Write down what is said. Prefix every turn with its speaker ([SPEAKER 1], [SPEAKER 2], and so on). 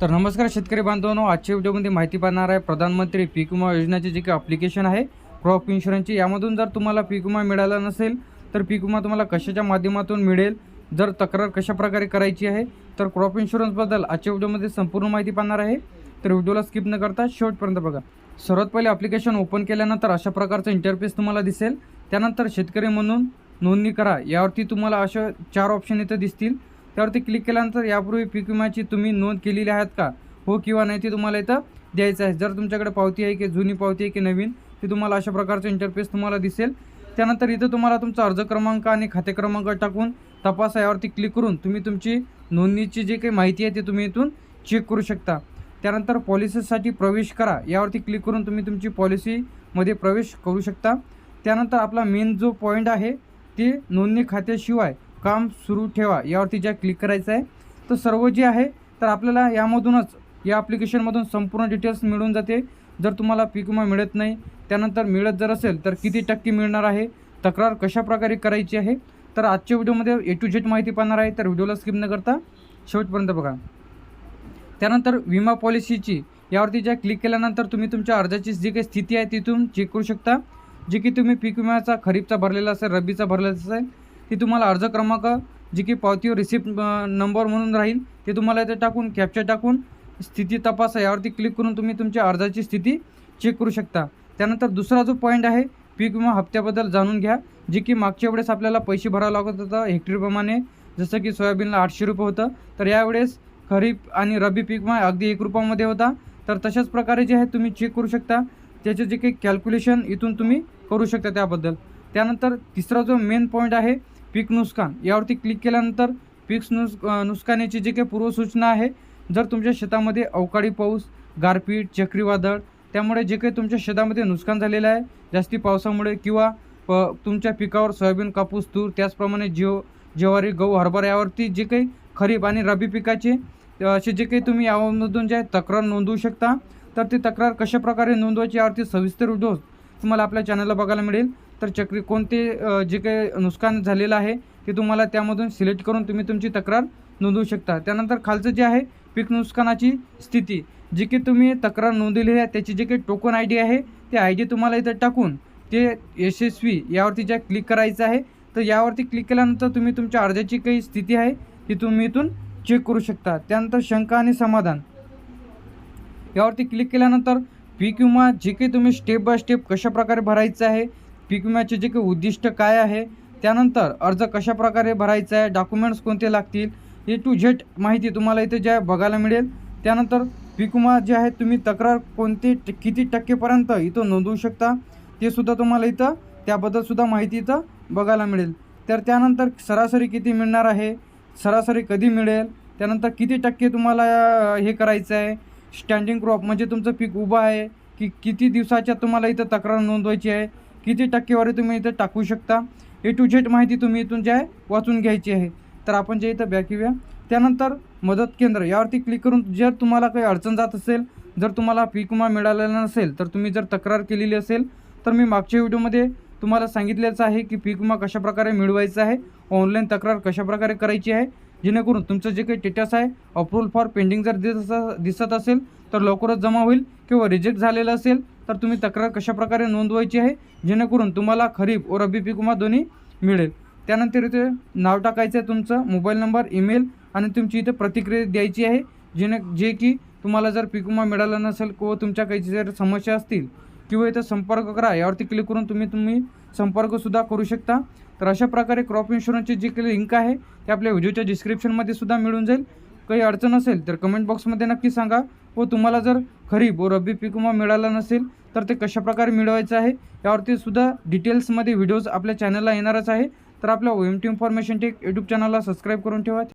[SPEAKER 1] तर नमस्कार शेतकरी बांधवांनो आजच्या व्हिडिओमध्ये माहिती पाहणार आहे प्रधानमंत्री पीक विमा योजनेचे जे काही अप्लिकेशन आहे क्रॉप इन्शुरन्सची यामधून जर तुम्हाला पीक विमा मिळाला नसेल तर पीक विमा तुम्हाला कशाच्या माध्यमातून मिळेल जर तक्रार कशाप्रकारे करायची आहे तर क्रॉप इन्शुरन्सबद्दल आजच्या व्हिडिओमध्ये संपूर्ण माहिती पाहणार आहे. तर व्हिडिओला स्किप न करता शेवटपर्यंत बघा. सर्वात पहिले ॲप्लिकेशन ओपन केल्यानंतर अशा प्रकारचं इंटरफेस तुम्हाला दिसेल. त्यानंतर शेतकरी म्हणून नोंदणी करा. यावरती तुम्हाला अशा चार ऑप्शन इथं दिसतील. त्यावरती क्लिक केल्यानंतर यापूर्वी पीक विम्याची तुम्ही नोंद केलेली आहेत का? हो किंवा नाही ती तुम्हाला इथं द्यायचं आहे. जर तुमच्याकडे पावती आहे की जुनी पावती आहे की नवीन ती तुम्हाला अशा प्रकारचं इंटरफेस तुम्हाला दिसेल. त्यानंतर इथं तुम्हाला तुमचा अर्ज क्रमांक आणि खाते क्रमांक टाकून तपासा. यावरती क्लिक करून तुम्ही तुमची नोंदणीची जी काही माहिती आहे ती तुम्ही इथून चेक करू शकता. त्यानंतर पॉलिसीसाठी प्रवेश करा. यावरती क्लिक करून तुम्ही तुमची पॉलिसीमध्ये प्रवेश करू शकता. त्यानंतर आपला मेन जो पॉईंट आहे ते नोंदणी खात्याशिवाय काम सुरू ठेवा. यावरती ज्या क्लिक करायचं आहे तर सर्व जे आहे तर आपल्याला यामधूनच या ॲप्लिकेशनमधून संपूर्ण डिटेल्स मिळून जाते. जर तुम्हाला पीक विमा मिळत नाही त्यानंतर मिळत जर असेल तर किती टक्के मिळणार आहे तक्रार कशा प्रकारे करायची आहे तर आजच्या व्हिडिओमध्ये ए टू झेड माहिती पाहणार आहे तर व्हिडिओला स्किप न करता शेवटपर्यंत बघा. त्यानंतर विमा पॉलिसीची यावरती ज्या क्लिक केल्यानंतर तुम्ही तुमच्या अर्जाची जी काही स्थिती आहे तिथून चेक करू शकता. जी की तुम्ही पीक विम्याचा खरीपचा भरलेला असेल रब्बीचा भरलेला असेल ती तुम्हाला अर्ज क्रमांक जी की पावतीवर रिसिप्ट नंबर म्हणून राहील ते तुम्हाला इथे टाकून कॅप्चर टाकून स्थिती तपासा. यावरती क्लिक करून तुम्ही तुमच्या अर्जाची स्थिती चेक करू शकता. त्यानंतर दुसरा जो पॉईंट आहे पीक विमा हप्त्याबद्दल जाणून घ्या जे की मागच्या वेळेस आपल्याला पैसे भरावं लागत होतं हेक्टरीप्रमाणे. जसं की सोयाबीनला आठशे रुपये होतं तर यावेळेस खरीप आणि रब्बी पीक विमा अगदी एक रुपयामध्ये होता. तर तशाच प्रकारे जे आहे तुम्ही चेक करू शकता. त्याचे जे काही कॅल्क्युलेशन इथून तुम्ही करू शकता त्याबद्दल. त्यानंतर तिसरा जो मेन पॉईंट आहे पीक नुकसान. यावरती क्लिक केल्यानंतर पीक नुस नुकसानीची जी काही पूर्वसूचना आहे जर तुमच्या शेतामध्ये अवकाळी पाऊस गारपीट चक्रीवादळ त्यामुळे जे काही तुमच्या शेतामध्ये नुकसान झालेलं आहे जास्ती पावसामुळे किंवा प तुमच्या पिकावर सोयाबीन कापूस तूर त्याचप्रमाणे जिओ ज्वारी गहू हरभरा यावरती जे काही खरीप आणि रब्बी पिकाचे असे जे काही तुम्ही यामधून जे आहे तक्रार नोंदवू शकता. तर ती तक्रार कशाप्रकारे नोंदवायची यावरती सविस्तर व्हिडिओज तुम्हाला आपल्या चॅनलला बघायला मिळेल. तर चक्री कोणते जे काही नुकसान झालेलं आहे ते तुम्हाला त्यामधून सिलेक्ट करून तुम्ही तुमची तक्रार नोंदवू शकता. त्यानंतर खालचं जे आहे पीक नुकसानाची स्थिती. जी की तुम्ही तक्रार नोंदवलेली आहे त्याची जे काही टोकन आय डी आहे ते आय डी तुम्हाला इथं टाकून ते यशस्वी यावरती ज्या क्लिक करायचं आहे तर यावरती क्लिक केल्यानंतर तुम्ही तुमच्या अर्जाची काही स्थिती आहे ती तुम्ही इथून चेक करू शकता. त्यानंतर शंका आणि समाधान. यावरती क्लिक केल्यानंतर पीक विमा जे काही तुम्ही स्टेप बाय स्टेप कशा प्रकारे भरायचं आहे पीक विम्याचे जे काही उद्दिष्ट काय आहे त्यानंतर अर्ज कशा प्रकारे भरायचा आहे डॉक्युमेंट्स कोणते लागतील ए टू झेड माहिती तुम्हाला इथे आहे बघायला मिळेल. त्यानंतर पीक विमा जे आहे तुम्ही तक्रार कोणते ट- किती टक्केपर्यंत इथं नोंदवू शकता ते सुद्धा तुम्हाला इथं त्याबद्दल सुद्धा माहिती इथं बघायला मिळेल. तर त्यानंतर सरासरी किती मिळणार आहे सरासरी कधी मिळेल त्यानंतर किती टक्के तुम्हाला हे करायचं आहे स्टँडिंग क्रॉप म्हणजे तुमचं पीक उभं आहे की किती दिवसाच्या तुम्हाला इथं तक्रार नोंदवायची आहे किती टक्केवारी तुम्ही इथं टाकू शकता? ए टू झेड माहिती तुम्ही इथून जे आहे वाचून घ्यायची आहे. तर आपण जे इथं बॅक येऊया. त्यानंतर मदत केंद्र यावरती क्लिक करून जर तुम्हाला काही अडचण जात असेल जर तुम्हाला पीक विमा मिळालेला नसेल तर तुम्ही जर तक्रार केलेली असेल तर मी मागच्या व्हिडिओमध्ये तुम्हाला सांगितलेच आहे की पीक विमा कशाप्रकारे मिळवायचा आहे ऑनलाईन तक्रार कशाप्रकारे करायची आहे जेणेकरून तुमचं जे काही स्टेटस आहे अप्रूव्हल फॉर पेंडिंग जर दिसत दिसत असेल तर लवकरच जमा होईल किंवा रिजेक्ट झालेलं असेल तर तुम्ही तक्रार कशाप्रकारे नोंदवायची आहे? जेणेकरून तुम्हाला खरीप व रब्बी पीक विमा दोन्ही मिळेल. त्यानंतर इथे नाव टाकायचं आहे तुमचं मोबाईल नंबर ईमेल आणि तुमची इथे प्रतिक्रिया द्यायची आहे. जेणे जे की तुम्हाला जर पीक विमा मिळाला नसेल किंवा तुमच्या काही जर समस्या असतील किंवा इथं संपर्क करा यावरती क्लिक करून तुम्ही तुम्ही संपर्कसुद्धा करू शकता. तर अशा प्रकारे क्रॉप इन्शुरन्सची जी काही लिंक आहे ते आपल्या व्हिडिओच्या डिस्क्रिप्शनमध्ये सुद्धा मिळून जाईल. काही अडचण असेल तर कमेंट बॉक्समध्ये नक्की सांगा. व तुम्हाला जर खरीप व रब्बी पीक विमा मिळाला नसेल तर ते कशाप्रकारे मिळवायचं आहे? यावरती सुद्धा डिटेल्समध्ये व्हिडिओज आपल्या चॅनलला येणारच आहे. तर आपल्या O M T information tech YouTube चॅनलला सबस्क्राईब करून ठेवा.